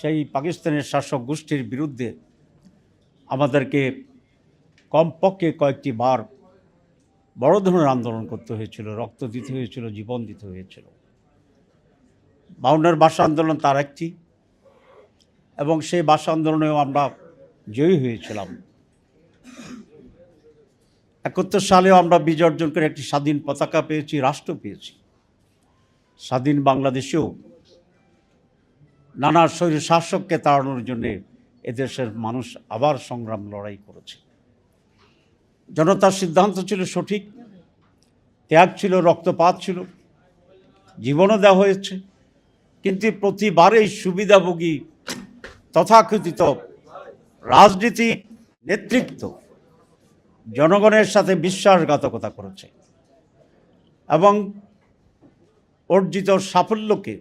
সেই পাকিস্তানের শাসক গোষ্ঠীর বিরুদ্ধে আমাদেরকে কমপক্ষে কয়েকটি বার বড় ধরনের আন্দোলন করতে হয়েছিল, রক্ত দিতে হয়েছিল, জীবন দিতে হয়েছিল। বাউন্ডার ভাষা আন্দোলন তার একটি, এবং সেই ভাষা আন্দোলনেও আমরা জয়ী হয়েছিলাম। একাত্তর সালেও আমরা বিজয় অর্জন করে একটি স্বাধীন পতাকা পেয়েছি, রাষ্ট্র পেয়েছি। স্বাধীন বাংলাদেশেও নানা শরীর শাসককে তাড়ানোর জন্যে এদেশের মানুষ আবার সংগ্রাম লড়াই করেছে। জনতার সিদ্ধান্ত ছিল সঠিক, ত্যাগ ছিল, রক্তপাত ছিল, জীবনও দেওয়া হয়েছে, কিন্তু প্রতিবারেই সুবিধাভোগী তথাকথিত রাজনীতি নেতৃত্ব জনগণের সাথে বিশ্বাসঘাতকতা করেছে এবং অর্জিত সাফল্যকে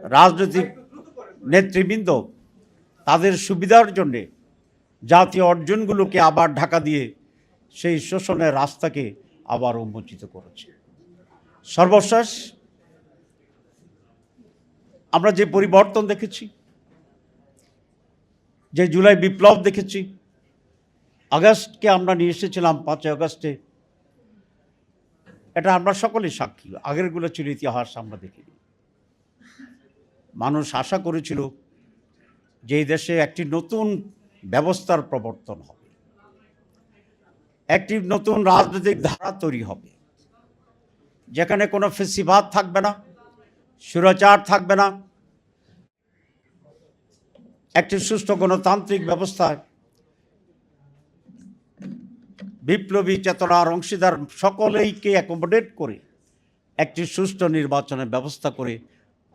রাজনৈতিক নেতৃবৃন্দ তাদের সুবিধার জন্যে জাতীয় অর্জনগুলোকে আবার ঢাকা দিয়ে সেই শোষণের রাস্তাকে আবার উন্মোচিত করেছে। সর্বশেষ আমরা যে পরিবর্তন দেখেছি, যে জুলাই বিপ্লব দেখেছি, আগস্টকে আমরা নিয়ে এসেছিলাম, পাঁচই আগস্টে, এটা আমরা সকলেই সাক্ষী। আগেরগুলো ছিল ইতিহাস, আমরা দেখিনি। মানুষ আশা করেছিল যে এই দেশে একটি নতুন ব্যবস্থার প্রবর্তন হবে। একটি নতুন রাজনৈতিক ধারা তৈরি হবে। যেখানে কোনো ফেসিবাদ থাকবে না, সুরাচার থাকবে না। একটি সুষ্ঠু গণতান্ত্রিক ব্যবস্থায় বিপ্লবী চেতনার অংশীদার সকলেইকে অ্যাকোমোডেট করে একটি সুষ্ঠু নির্বাচনের ব্যবস্থা করে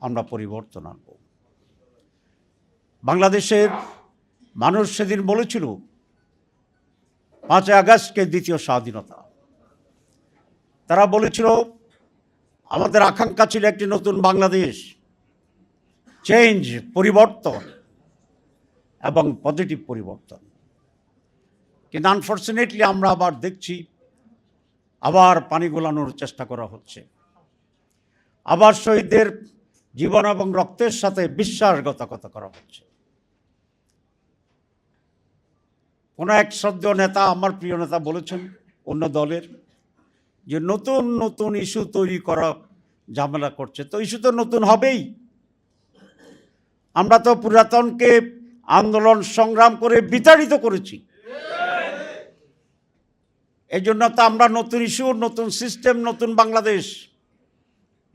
আমরা পরিবর্তন আনব। বাংলাদেশের মানুষ সেদিন বলেছিল, পাঁচই আগস্টকে দ্বিতীয় স্বাধীনতা। তারা বলেছিল, আমাদের আকাঙ্ক্ষা ছিল একটি নতুন বাংলাদেশ চেঞ্জ পরিবর্তন এবং পজিটিভ পরিবর্তন। কিন্তু আনফর্চুনেটলি আমরা আবার দেখছি, আবার পানি গোলানোর চেষ্টা করা হচ্ছে। আবার শহীদদের জীবন এবং রক্তের সাথে বিশ্বাসঘাতকতা করা হচ্ছে। কোনো এক শ্রদ্ধ নেতা, আমার প্রিয় নেতা বলেছেন, অন্য দলের, যে নতুন নতুন ইস্যু তৈরি করা ঝামেলা করছে। তো ইস্যু তো নতুন হবেই। আমরা তো পুরাতনকে আন্দোলন সংগ্রাম করে বিতাড়িত করেছি। এই জন্য তো আমরা নতুন ইস্যু, নতুন সিস্টেম, নতুন বাংলাদেশ,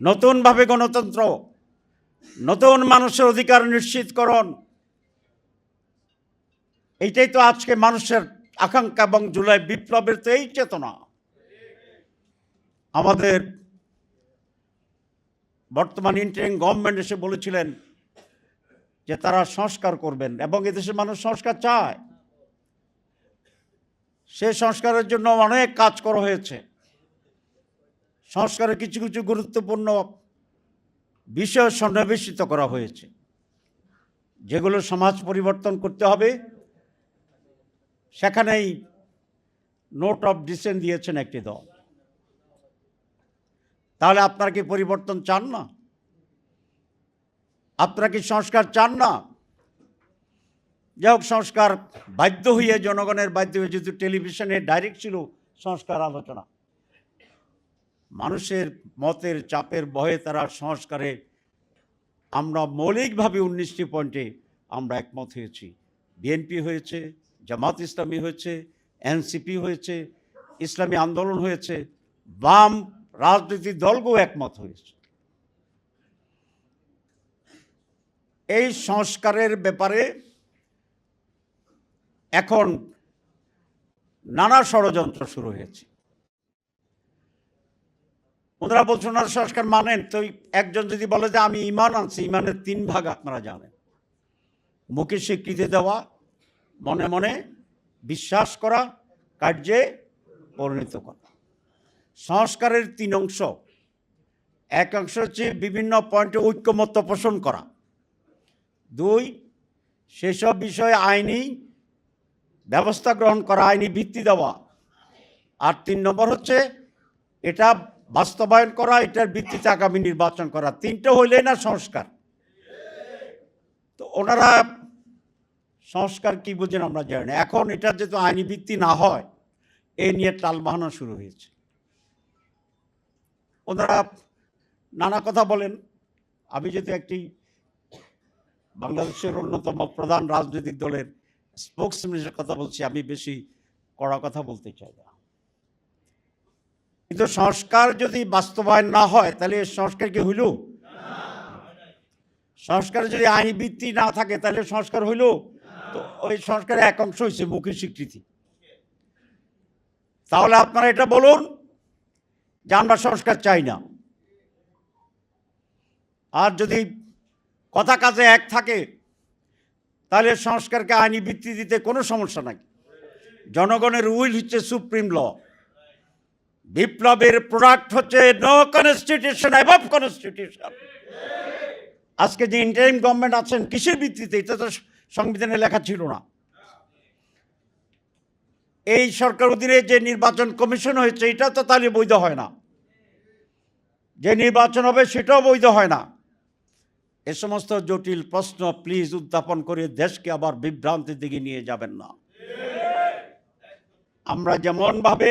নতুনভাবে গণতন্ত্র নতুন মানুষের অধিকার নিশ্চিতকরণ এইটাই তো আজকে মানুষের আকাঙ্ক্ষা এবং জুলাই বিপ্লবের তো এই চেতনা। আমাদের বর্তমান ইন্টারিং গভর্নমেন্ট এসে বলেছিলেন যে তারা সংস্কার করবেন এবং এদেশের মানুষ সংস্কার চায়। সে সংস্কারের জন্য অনেক কাজ করা হয়েছে। সংস্কারের কিছু কিছু গুরুত্বপূর্ণ বিষয় সন্নিবেশিত করা হয়েছে। যেগুলো সমাজ পরিবর্তন করতে হবে। সেখানেই নোট অফ ডিসেন্ট দিয়েছেন একটি দল। তাহলে আপনারা কি পরিবর্তন চান না? আপনারা কি সংস্কার চান না? যাই হোক, সংস্কার বাধ্য হয়ে জনগণের বাধ্য হয়ে যেহেতু টেলিভিশনে ডাইরেক্ট ছিল সংস্কার আলোচনা। মানুষের মতের চাপের ভয়ে তারা সংস্কারে। আমরা মৌলিকভাবে উনিশটি পয়েন্টে আমরা একমত হয়েছি। বিএনপি হয়েছে, জামাত ইসলামী হয়েছে, এনসিপি হয়েছে, ইসলামী আন্দোলন হয়েছে, বাম রাজনৈতিক দলকেও একমত হয়েছে। এই সংস্কারের ব্যাপারে এখন নানা ষড়যন্ত্র শুরু হয়েছে। ওনারা বলছেন, ওনারা সংস্কার মানেন। তো একজন যদি বলে যে, আমি ইমান আনছি, ইমানের তিন ভাগ আপনারা জানেন। মুখে স্বীকৃতি দেওয়া, মনে মনে বিশ্বাস করা, কার্যে পরিণত করা। সংস্কারের তিন অংশ। এক অংশ হচ্ছে বিভিন্ন পয়েন্টে ঐক্যমত্য পোষণ করা। দুই, সেসব বিষয়ে আইনি ব্যবস্থা গ্রহণ করা, আইনি ভিত্তি দেওয়া। আর তিন নম্বর হচ্ছে, এটা বাস্তবায়ন করা, এটার ভিত্তিতে আগামী নির্বাচন করা। তিনটে হইলে না সংস্কার? তো ওনারা সংস্কার কি বুঝেন আমরা জানি না। এখন এটা যেহেতু আইনি ভিত্তি না হয়, এ নিয়ে টালবাহানা শুরু হয়েছে। ওনারা নানা কথা বলেন। আমি যেহেতু একটি বাংলাদেশের অন্যতম প্রধান রাজনৈতিক দলের স্পোক্স স্পোক্সম্যানের কথা বলছি, আমি বেশি কড়া কথা বলতে চাই না। কিন্তু সংস্কার যদি বাস্তবায়ন না হয়, তাহলে সংস্কার কি হইল? সংস্কার যদি আইন ভিত্তি না থাকে, তাহলে সংস্কার হইল? তো ওই সংস্কারের এক অংশ হয়েছে মুখের স্বীকৃতি। তাহলে আপনারা এটা বলুন যে আমরা সংস্কার চাই না। আর যদি কথা কাজে এক থাকে, তাহলে সংস্কারকে আইনি ভিত্তি দিতে কোনো সমস্যা নাই। জনগণের উইল হচ্ছে সুপ্রিম ল। বিপ্লবের প্রোডাক্ট হচ্ছে নো কনস্টিটিউশন অ্যাবভ কনস্টিটিউশন আজকে যে ইন্টারিম গভর্নমেন্ট আছেন, কিসের ভিত্তিতে? এটা তো সংবিধানে লেখা ছিল না। এই সরকার অধীনে যে নির্বাচন কমিশন হয়েছে, এটা তো তাহলে বৈধ হয় না। যে নির্বাচন হবে, সেটাও বৈধ হয় না। এ সমস্ত জটিল প্রশ্ন প্লিজ উত্থাপন করে দেশকে আবার বিভ্রান্তির দিকে নিয়ে যাবেন না। আমরা যেমনভাবে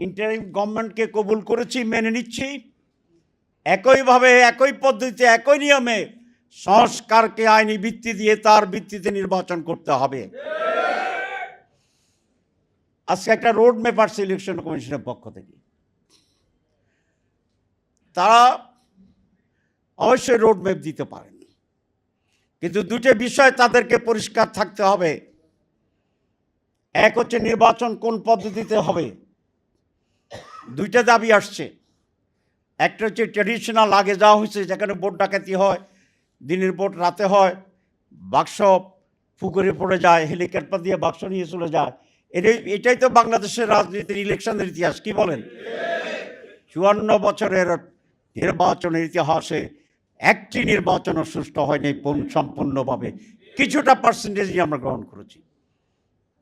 ইন্টারিম গভর্নমেন্টকে কবুল করেছি, মেনে নিচ্ছি। একইভাবে, একই পদ্ধতিতে, একই নিয়মে সংস্কারকে আইনি ভিত্তি দিয়ে তার ভিত্তিতে নির্বাচন করতে হবে। আজকে একটা রোড ম্যাপ আসছে ইলেকশন কমিশনের পক্ষ থেকে। তারা অবশ্যই রোড ম্যাপ দিতে পারেন। কিন্তু দুটো বিষয় তাদেরকে পরিষ্কার থাকতে হবে। এক হচ্ছে নির্বাচন কোন পদ্ধতিতে হবে। দুইটা দাবি আসছে। একটা হচ্ছে ট্রেডিশনাল আগে যাওয়া হয়েছে, যেখানে ভোট ডাকাতি হয়, দিনের ভোট রাতে হয়, বাক্স পুকুরে পড়ে যায়, হেলিকপ্টার দিয়ে বাক্স নিয়ে চলে যায়। এটাই এটাই তো বাংলাদেশের রাজনীতির ইলেকশনের ইতিহাস, কি বলেন? চুয়ান্ন বছরের নির্বাচনের ইতিহাসে একটি নির্বাচনও সুষ্ঠু হয়নি পূর্ণ- সম্পূর্ণভাবে। কিছুটা পার্সেন্টেজই আমরা গ্রহণ করেছি।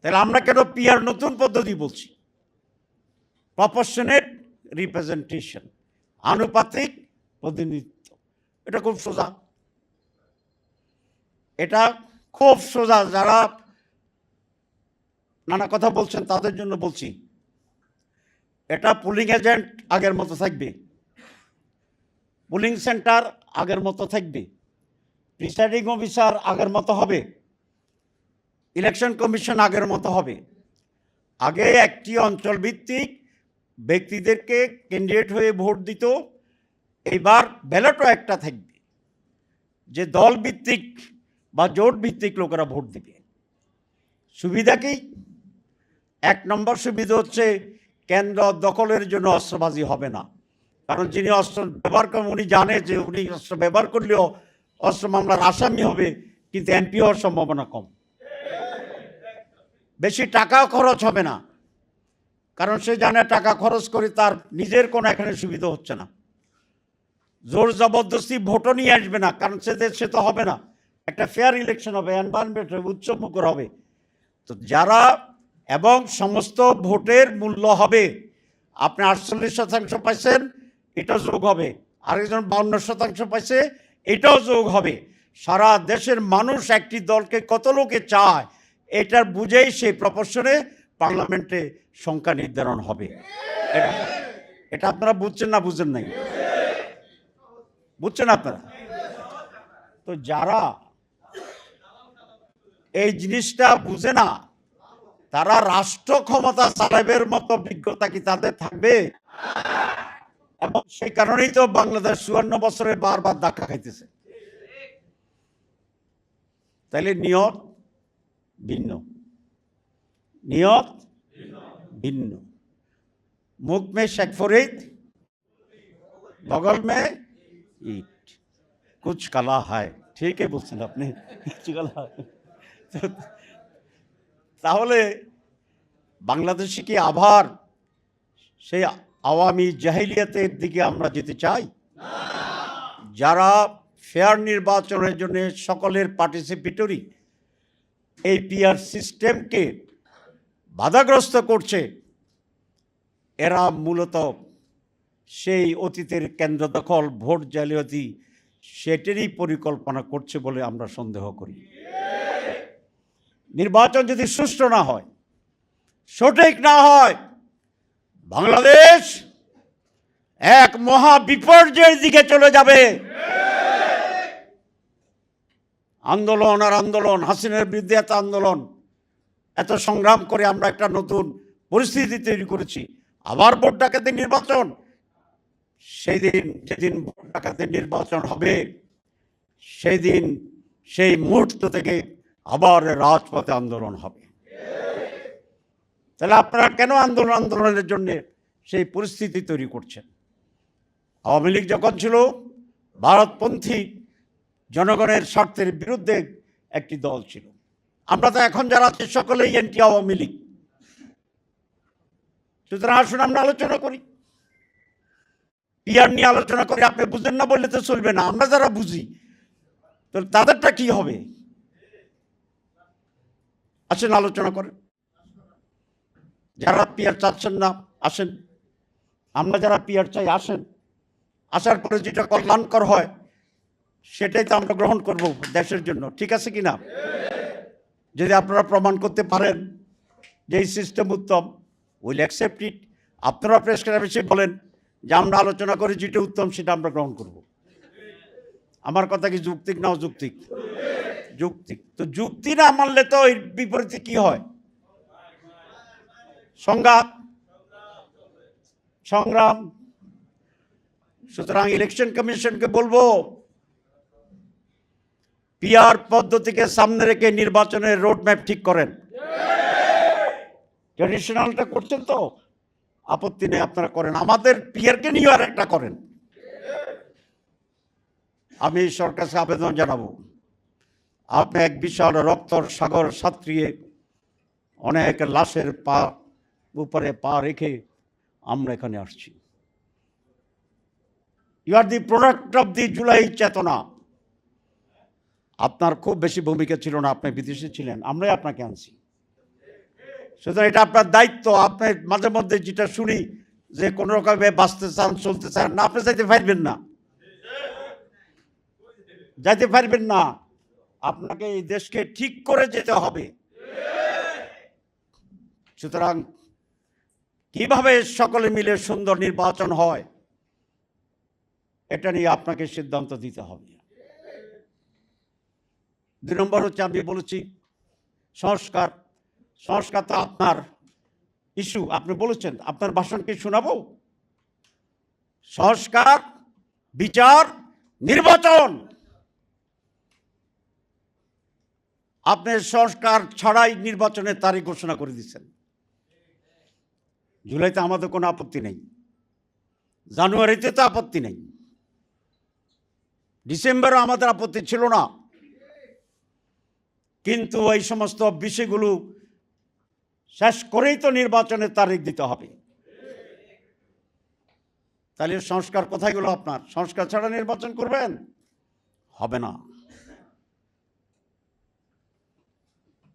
তাহলে আমরা কেন পিয়ার নতুন পদ্ধতি বলছি? প্রপোর্শনেট রিপ্রেজেন্টেশন আনুপাতিক প্রতিনিধিত্ব। এটা খুব সোজা। এটা খুব সোজা। যারা নানা কথা বলছেন, তাদের জন্য বলছি এটা পুলিং এজেন্ট আগের মতো থাকবে। পুলিং সেন্টার আগের মতো থাকবে। প্রিসাইডিং অফিসার আগের মতো হবে। ইলেকশন কমিশন আগের মতো হবে। আগে একটি অঞ্চল ভিত্তিক ব্যক্তিদেরকে ক্যান্ডিডেট হয়ে ভোট দিত এইবার ব্যালটও একটা থাকবে। যে দল ভিত্তিক বা জোট ভিত্তিক লোকেরা ভোট দিবে। সুবিধা কি? এক নম্বর সুবিধা হচ্ছে কেন্দ্র দখলের জন্য অস্ত্রবাজি হবে না। কারণ যিনি অস্ত্র ব্যবহার করেন, উনি জানে যে উনি অস্ত্র ব্যবহার করলেও অস্ত্র মামলার আসামি হবে, কিন্তু এমপি হওয়ার সম্ভাবনা কম। বেশি টাকাও খরচ হবে না। কারণ সে জানে টাকা খরচ করে তার নিজের কোনো এখানে সুবিধা হচ্ছে না। জোর জবরদস্তি ভোটও নিয়ে আসবে না, কারণ সে সে তো হবে না। একটা ফেয়ার ইলেকশন হবে এনভায়রনমেন্ট হবে উচ্চমুখর হবে। তো যারা এবং সমস্ত ভোটের মূল্য হবে, আপনি আটচল্লিশ শতাংশ পাইছেন এটা যোগ হবে। আরেকজন বাউন্ন শতাংশ পাইছে, এটাও যোগ হবে। সারা দেশের মানুষ একটি দলকে কত লোকে চায়, এটার বুঝেই সেই প্রপোর্শনে পার্লামেন্টে সংখ্যা নির্ধারণ হবে। এটা এটা আপনারা বুঝছেন না বুঝছেন নাই? বুঝছেন আপনারা? তো যারা এই জিনিসটা বুঝে না, তারা রাষ্ট্র ক্ষমতা চালাবের মতো অভিজ্ঞতা কি তাদের থাকবে? এবং সেই কারণেই তো বাংলাদেশ চুয়ান্ন বছরে বারবার ধাক্কা খাইতেছে। তাহলে নিয়ত ভিন্ন। নিয়ত ভিন্ন। মুখ মে শেখ ফরিদ, বগল মে ইট। কুছ কালা হায়, ঠিকই বলছেন আপনি। তাহলে বাংলাদেশে কি আবার সেই আওয়ামী জাহিলিয়াতের দিকে আমরা যেতে চাই? যারা ফেয়ার নির্বাচনের জন্য সকলের পার্টিসিপেটরি, এই পিআর সিস্টেমকে বাধাগ্রস্ত করছে। এরা মূলত সেই অতীতের কেন্দ্র দখল, ভোট জালিয়াতি, সেটারই পরিকল্পনা করছে বলে আমরা সন্দেহ করি। নির্বাচন যদি সুষ্ঠু না হয়, সঠিক না হয়, বাংলাদেশ এক মহা বিপর্যয়ের দিকে চলে যাবে। আন্দোলন আর আন্দোলন, হাসিনের বিরুদ্ধে আন্দোলন এত সংগ্রাম করে আমরা একটা নতুন পরিস্থিতি তৈরি করেছি। আবার ভোট ডাকাতে নির্বাচন। সেই দিন যেদিন ভোট ডাকাতে নির্বাচন হবে সেই দিন সেই মুহূর্ত থেকে আবার রাজপথে আন্দোলন হবে। তাহলে আপনারা কেন আন্দোলন আন্দোলনের জন্য সেই পরিস্থিতি তৈরি করছেন? আওয়ামী লীগ যখন ছিল, ভারতপন্থী জনগণের স্বার্থের বিরুদ্ধে একটি দল ছিল। আমরা তো এখন যারা আছি সকলেই এনটি আওয়ামী লীগ। সুতরাং আসুন আমরা আলোচনা করি। পিয়ার নিয়ে আলোচনা করি। আপনি বুঝেন না বললে তো চলবে না। আমরা যারা বুঝি, তো তাদেরটা কি হবে? আসেন, আলোচনা করেন। যারা পিয়ার চাচ্ছেন না, আসেন। আমরা যারা পিয়ার চাই, আসেন। আসার পরে যেটা কল্যাণকর হয়, সেটাই তো আমরা গ্রহণ করব দেশের জন্য। ঠিক আছে কি না? যদি আপনারা প্রমাণ করতে পারেন যে এই সিস্টেম উত্তম উইল অ্যাকসেপ্ট ইট আপনারা প্রেস বলেন যে আমরা আলোচনা করে যেটা উত্তম, সেটা আমরা গ্রহণ করব। আমার কথা কি যুক্তিক না অযৌক্তিক? যুক্তিক। তো যুক্তি না মানলে তো এর বিপরীতে কি হয়? সংঘাত। সংগ্রাম। সুতরাং ইলেকশন কমিশনকে বলব পিআর পদ্ধতিকে সামনে রেখে নির্বাচনের রোড ম্যাপ ঠিক করেন। ট্রেডিশনালটা করছেন তো? আপত্তি নেই আপনারা করেন। আমাদের পিয়ারকে নিয়ে আর একটা করেন। আমি সরকারকে আবেদন জানাব। আপনি এক বিশাল রক্তর সাগর সাঁতরিয়ে অনেক লাশের পা উপরে পা রেখে আমরা এখানে আসছি। You are the product of the July চেতনা। আপনার খুব বেশি ভূমিকা ছিল না, আপনি বিদেশে ছিলেন, আমরাই আপনাকে আনছি। সুতরাং এটা আপনার দায়িত্ব, আপনি মাঝে মধ্যে যেটা শুনি যে কোনো রকমে বাঁচতে চান, চলতে চান, না, আপনি যাইতে পারবেন না। যাইতে পারবেন না, আপনাকে এই দেশকে ঠিক করে যেতে হবে। সুতরাং কীভাবে সকলে মিলে সুন্দর নির্বাচন হয়, এটা নিয়ে আপনাকে সিদ্ধান্ত দিতে হবে। দুই নম্বর হচ্ছে আমি বলেছি, সংস্কার সংস্কার তো আপনার ইস্যু। আপনি বলেছেন, আপনার ভাষণকে শোনাবো? সংস্কার, বিচার, নির্বাচন। আপনি সংস্কার ছাড়াই নির্বাচনের তারিখ ঘোষণা করে দিচ্ছেন। জুলাইতে আমাদের কোনো আপত্তি নেই। জানুয়ারিতে তো আপত্তি নেই। ডিসেম্বরে আমাদের আপত্তি ছিল না। কিন্তু এই সমস্ত বিষয়গুলো শেষ করেই তো নির্বাচনের তারিখ দিতে হবে। তাহলে সংস্কার কোথায় গেল আপনার? সংস্কার ছাড়া নির্বাচন করবেন? হবে না।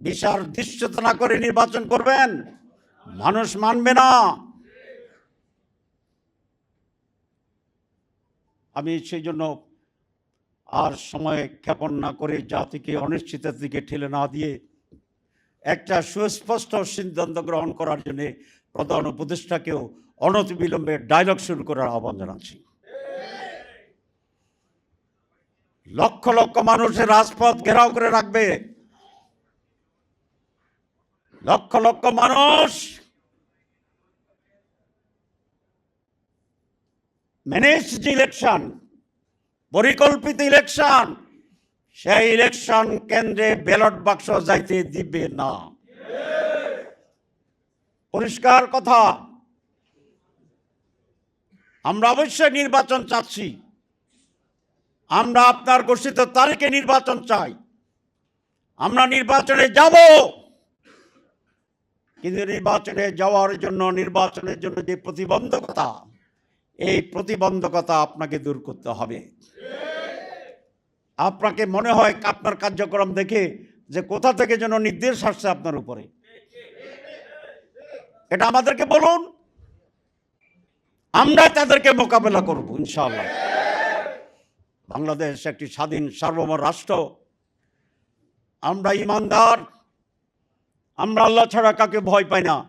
বিচার দৃশ্যত না করে নির্বাচন করবেন? মানুষ মানবে না। আমি সেই জন্য আর সময় ক্ষেপণ না করে জাতিকে, অনিশ্চিতের দিকে ঠেলে না দিয়ে একটা সুস্পষ্ট সিদ্ধান্ত গ্রহণ করার জন্য প্রধান উপদেষ্টাকেও অনতিবিলম্বে ডায়লগ শুরু করার আহ্বান জানাচ্ছি। লক্ষ লক্ষ মানুষের রাজপথ ঘেরাও করে রাখবে। লক্ষ লক্ষ মানুষ ম্যানেজড ইলেকশন পরিকল্পিত ইলেকশন। সেই ইলেকশন কেন্দ্রে ব্যালট বাক্স যাইতে দিবে না। পরিষ্কার কথা। আমরা অবশ্যই নির্বাচন চাচ্ছি। আমরা আপনার ঘোষিত তারিখে নির্বাচন চাই। আমরা নির্বাচনে যাব। কিন্তু নির্বাচনে যাওয়ার জন্য, নির্বাচনের জন্য যে প্রতিবন্ধকতা এই প্রতিবন্ধকতা আপনাকে দূর করতে হবে। আপনাকে মনে হয় আপনার কার্যক্রম দেখে যে কোথা থেকে যেন নির্দেশ আসছে আপনার উপরে। এটা আমাদেরকে বলুন। আমরা তাদেরকে মোকাবেলা করব, ইনশাআল্লাহ। বাংলাদেশ একটি স্বাধীন সার্বভৌম রাষ্ট্র। আমরা ইমানদার। আমরা আল্লাহ ছাড়া কাকে ভয় পাই না।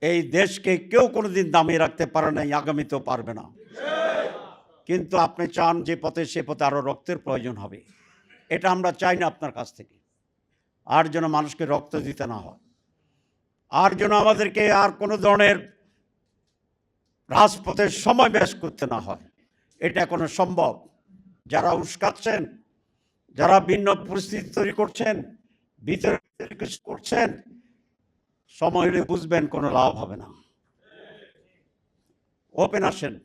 এই দেশকে কেউ কোনোদিন দামিয়ে রাখতে পারে নাই, আগামীতেও পারবে না। কিন্তু আপনি চান যে পথে, সে পথে আরও রক্তের প্রয়োজন হবে। এটা আমরা চাই না আপনার কাছ থেকে। আর যেন মানুষকে রক্ত দিতে না হয়। আর যেন আমাদেরকে আর কোনো ধরনের রাজপথের সময় ব্যাস করতে না হয়। এটা কোনো সম্ভব। যারা উস্কাচ্ছেন, যারা ভিন্ন পরিস্থিতি তৈরি করছেন, ভিতরে কিছু করছেন সময় হলে বুঝবেন, কোনো লাভ হবে না। ওপেন আসেন।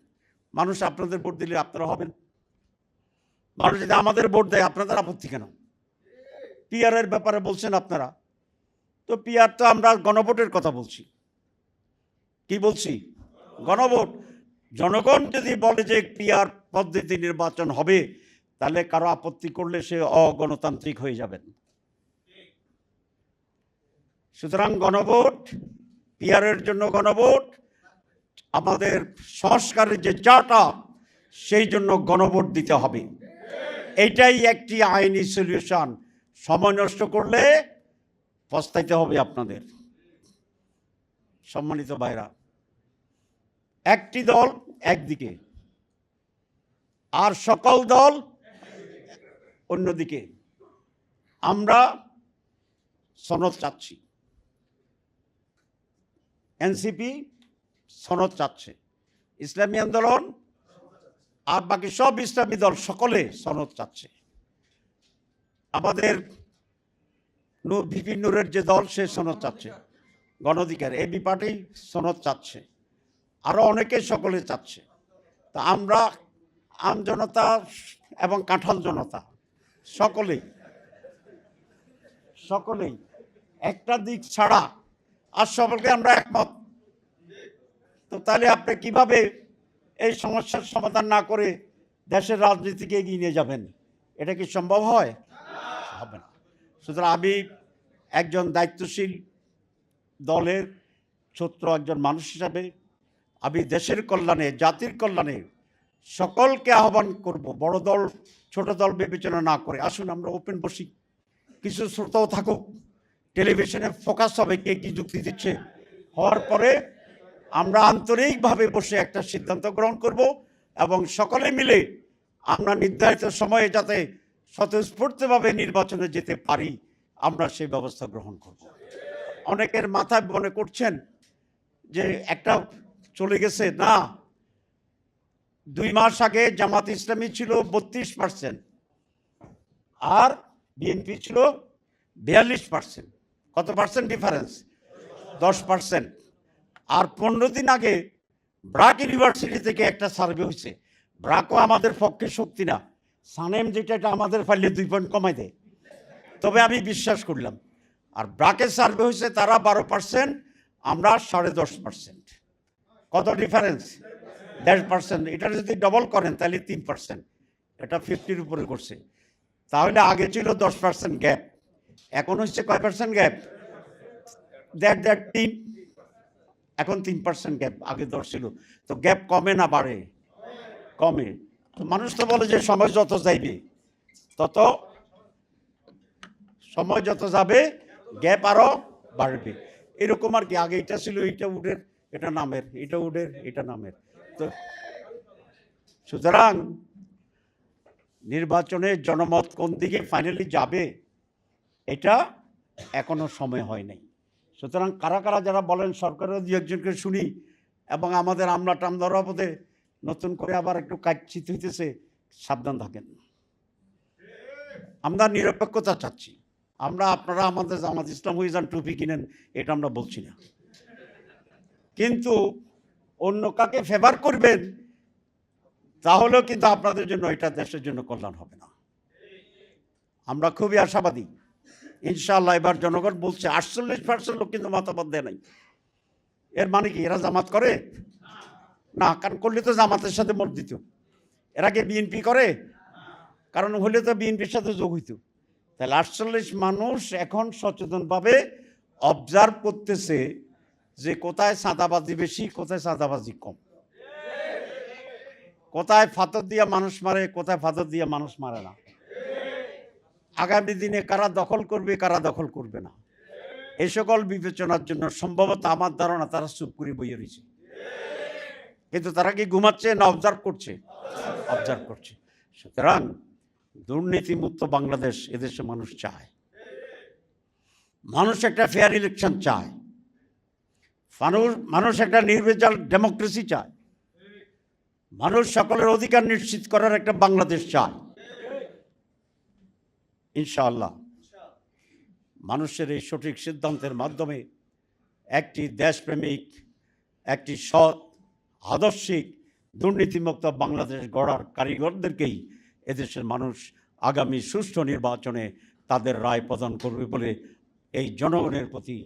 মানুষ আপনাদের ভোট দিলে আপনারা হবেন। মানুষ যদি আমাদের ভোট দেয়, আপনাদের আপত্তি কেন? পিয়ারের ব্যাপারে বলছেন আপনারা। তো পিয়ার তো আমরা গণভোটের কথা বলছি। কি বলছি? গণভোট। জনগণ যদি বলে যে পিয়ার পদ্ধতি নির্বাচন হবে, তাহলে কারও আপত্তি করলে সে অগণতান্ত্রিক হয়ে যাবেন। সুতরাং গণভোট পিয়ারের জন্য গণভোট, আমাদের সংস্কারের যে চাটা, সেই জন্য গণভোট দিতে হবে। এটাই একটি আইনি সলিউশন। সময় নষ্ট করলে পস্তাইতে হবে আপনাদের। সম্মানিত ভাইরা, একটি দল একদিকে, আর সকল দল অন্যদিকে। আমরা সনদ চাচ্ছি। এনসিপি সনদ চাচ্ছে। ইসলামী আন্দোলন আর বাকি সব ইসলামী দল সকলে সনদ চাচ্ছে। আমাদের ভিপি নূরের যে দল, সে সনদ চাচ্ছে। গণধিকার এবি পার্টি সনদ চাচ্ছে। আরও অনেকে সকলে চাচ্ছে। তা আমরা আম জনতা এবং কাঁঠাল জনতা সকলেই সকলেই একটা দিক ছাড়া আর সকলকে আমরা একমত। তো তাহলে আপনি কীভাবে এই সমস্যার সমাধান না করে দেশের রাজনীতিকে এগিয়ে নিয়ে যাবেন? এটা কি সম্ভব হয়? হবে না। সুতরাং আমি একজন দায়িত্বশীল দলের ছোট্ট একজন মানুষ হিসাবে আমি দেশের কল্যাণে, জাতির কল্যাণে সকলকে আহ্বান করব, বড় দল, ছোট দল বিবেচনা না করে। আসুন, আমরা ওপেন বসি। কিছু শ্রোতাও থাকুক। টেলিভিশনে ফোকাস হবে কে কী যুক্তি দিচ্ছে। হওয়ার পরে আমরা আন্তরিকভাবে বসে একটা সিদ্ধান্ত গ্রহণ করব এবং সকলে মিলে আমরা নির্ধারিত সময়ে যাতে স্বতঃস্ফূর্তভাবে নির্বাচনে যেতে পারি, আমরা সেই ব্যবস্থা গ্রহণ করব। অনেকের মাথায় মনে করছেন যে একটা চলে গেছে, না। দুই মাস আগে জামাত ইসলামী ছিল বত্রিশ পার্সেন্ট, আর বিএনপি ছিল বিয়াল্লিশ পার্সেন্ট। কত পার্সেন্ট ডিফারেন্স দশ পার্সেন্ট আর পনেরো দিন আগে ব্রাক ইউনিভার্সিটি থেকে একটা সার্ভে হয়েছে। ব্রাকও আমাদের পক্ষে শক্তি না। সানেম যেটা, এটা আমাদের ফাইলে দুই পয়েন্ট কমাই দেয়। তবে আমি বিশ্বাস করলাম। আর ব্রাকের সার্ভে হয়েছে, তারা বারো পার্সেন্ট আমরা সাড়ে দশ পার্সেন্ট কত ডিফারেন্স দেড় পার্সেন্ট এটা যদি ডবল করেন, তাহলে তিন পার্সেন্ট এটা ফিফটির উপরে করছে। তাহলে আগে ছিল দশ পার্সেন্ট গ্যাপ এখন হচ্ছে কয় পার্সেন্ট গ্যাপ দ্যাট দ্যাট তিন। এখন তিন পার্সেন্ট গ্যাপ আগে দশ ছিল। তো গ্যাপ কমে না বাড়ে? কমে। তো মানুষ তো বলে যে সময় যত যাইবে, তত সময় যত যাবে গ্যাপ আরও বাড়বে। এরকম আর কি, আগে এটা ছিল এটা উডের, এটা নামের, এটা উডের, এটা নামের। তো সুতরাং নির্বাচনে জনমত কোন দিকে ফাইনালি যাবে? এটা এখনও সময় হয় নাই। সুতরাং কারা কারা যারা বলেন, সরকারের দু একজনকে শুনি এবং আমাদের আমলা টামদার পথে নতুন করে আবার একটু কাজচিত হইতেছে, সাবধান থাকেন। আমরা নিরপেক্ষতা চাচ্ছি। আমরা, আপনারা আমাদের জামাত ইসলাম হয়ে যান, টুপি কিনেন, এটা আমরা বলছি না। কিন্তু অন্য কাকে ফেভার করবেন, তাহলেও কিন্তু আপনাদের জন্য, এটা দেশের জন্য কল্যাণ হবে না। আমরা খুবই আশাবাদী ইনশাআল্লাহ এবার জনগণ বলছে, আটচল্লিশ পার্সেন্ট লোক কিন্তু মতামত দেয় নাই। এর মানে কি, এরা জামাত করে? না, কারণ করলে তো জামাতের সাথে মত দিত। এরা কি বিএনপি করে? কারণ হলে তো বিএনপির সাথে যোগ হইত। তাহলে আটচল্লিশ মানুষ এখন সচেতনভাবে অবজার্ভ করতেছে যে কোথায় চাঁদাবাজি বেশি, কোথায় চাঁদাবাজি কম। কোথায় ফাতর দিয়া মানুষ মারে, কোথায় ফাতর দিয়া মানুষ মারে না। আগামী দিনে কারা দখল করবে, কারা দখল করবে না। এই সকল বিবেচনার জন্য সম্ভবত আমার ধারণা তারা চুপ করে বইয়ে রয়েছে। কিন্তু তারা কি ঘুমাচ্ছে না অবজার্ভ করছে? অবজার্ভ করছে। সুতরাং দুর্নীতিমুক্ত বাংলাদেশ এদেশে মানুষ চায়। মানুষ একটা ফেয়ার ইলেকশন চায়। মানুষ মানুষ একটা নির্ভেজাল ডেমোক্রেসি চায়। মানুষ সকলের অধিকার নিশ্চিত করার একটা বাংলাদেশ চায়। ইনশাআল্লাহ। মানুষের এই সঠিক সিদ্ধান্তের মাধ্যমে একটি দেশপ্রেমিক, একটি সৎ, আদর্শিক, দুর্নীতিমুক্ত বাংলাদেশ গড়ার কারিগরদেরকেই এদেশের মানুষ আগামী সুষ্ঠু নির্বাচনে তাদের রায় প্রদান করবে বলে এই জনগণের প্রতি